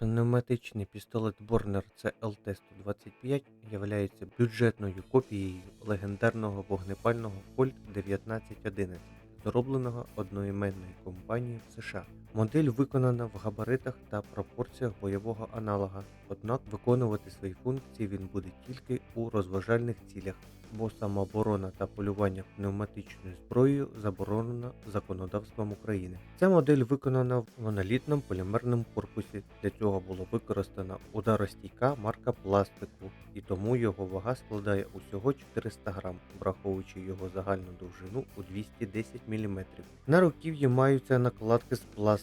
Пневматичний пістолет Борнер CLT-125 являється бюджетною копією легендарного вогнепального Кольт 1911, зробленого одноіменною компанією в США. Модель виконана в габаритах та пропорціях бойового аналога, однак виконувати свої функції він буде тільки у розважальних цілях, бо самооборона та полювання пневматичною зброєю заборонено законодавством України. Ця модель виконана в монолітному полімерному корпусі. Для цього було використана ударостійка марка пластику, і тому його вага складає усього 400 грам, враховуючи його загальну довжину у 210 мм. На руків'ї маються накладки з пластику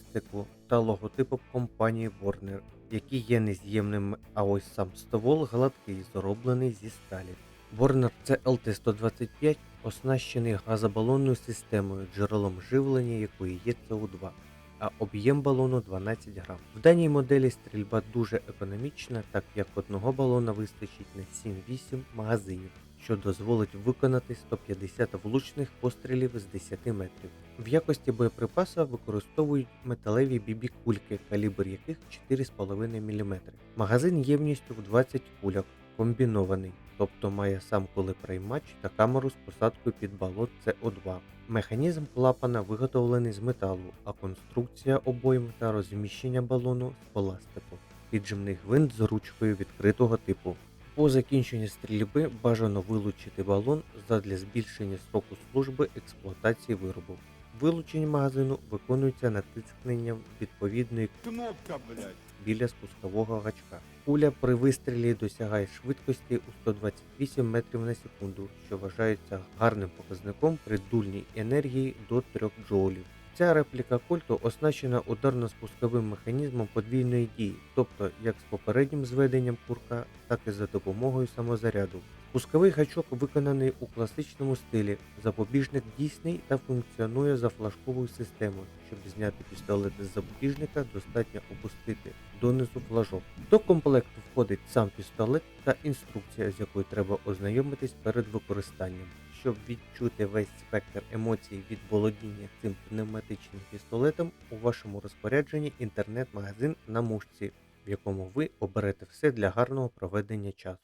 та логотипом компанії Warner, які є нез'ємними, а ось сам ствол гладкий, зроблений зі сталі. Warner CLT-125 оснащений газобалонною системою, джерелом живлення якої є СО2, а об'єм балону 12 грам. В даній моделі стрільба дуже економічна, так як одного балона вистачить на 7-8 магазинів, що дозволить виконати 150 влучних пострілів з 10 метрів. В якості боєприпаса використовують металеві бібі-кульки, калібр яких 4,5 мм. Магазин ємністю в 20 кульок, комбінований, тобто має сам кулеприймач та камеру з посадкою під балон СО2. Механізм клапана виготовлений з металу, а конструкція обойм та розміщення балону з пластику. Піджимний гвинт з ручкою відкритого типу. По закінченні стрільби бажано вилучити балон задля збільшення строку служби експлуатації виробу. Вилучення магазину виконується натискненням відповідної Кнопка, блядь. біля спускового гачка. Куля при вистрілі досягає швидкості у 128 метрів на секунду, що вважається гарним показником при дульній енергії до 3 джоулів. Ця репліка кольту оснащена ударно-спусковим механізмом подвійної дії, тобто як з попереднім зведенням курка, так і за допомогою самозаряду. Спусковий гачок виконаний у класичному стилі, запобіжник дійсний та функціонує за флажковою системою. Щоб зняти пістолет з запобіжника, достатньо опустити донизу флажок. До комплекту входить сам пістолет та інструкція, з якою треба ознайомитись перед використанням. Щоб відчути весь спектр емоцій від володіння цим пневматичним пістолетом, у вашому розпорядженні інтернет-магазин на мушці, в якому ви оберете все для гарного проведення часу.